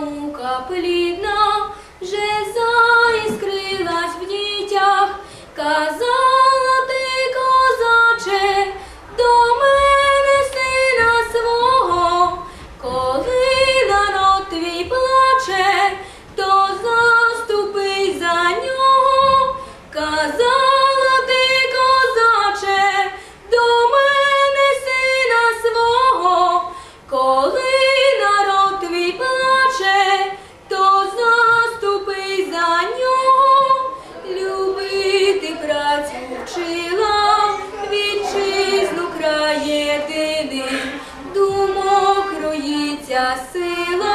наука плідна, вже заіскрилась в дітях. казав. Aleluia,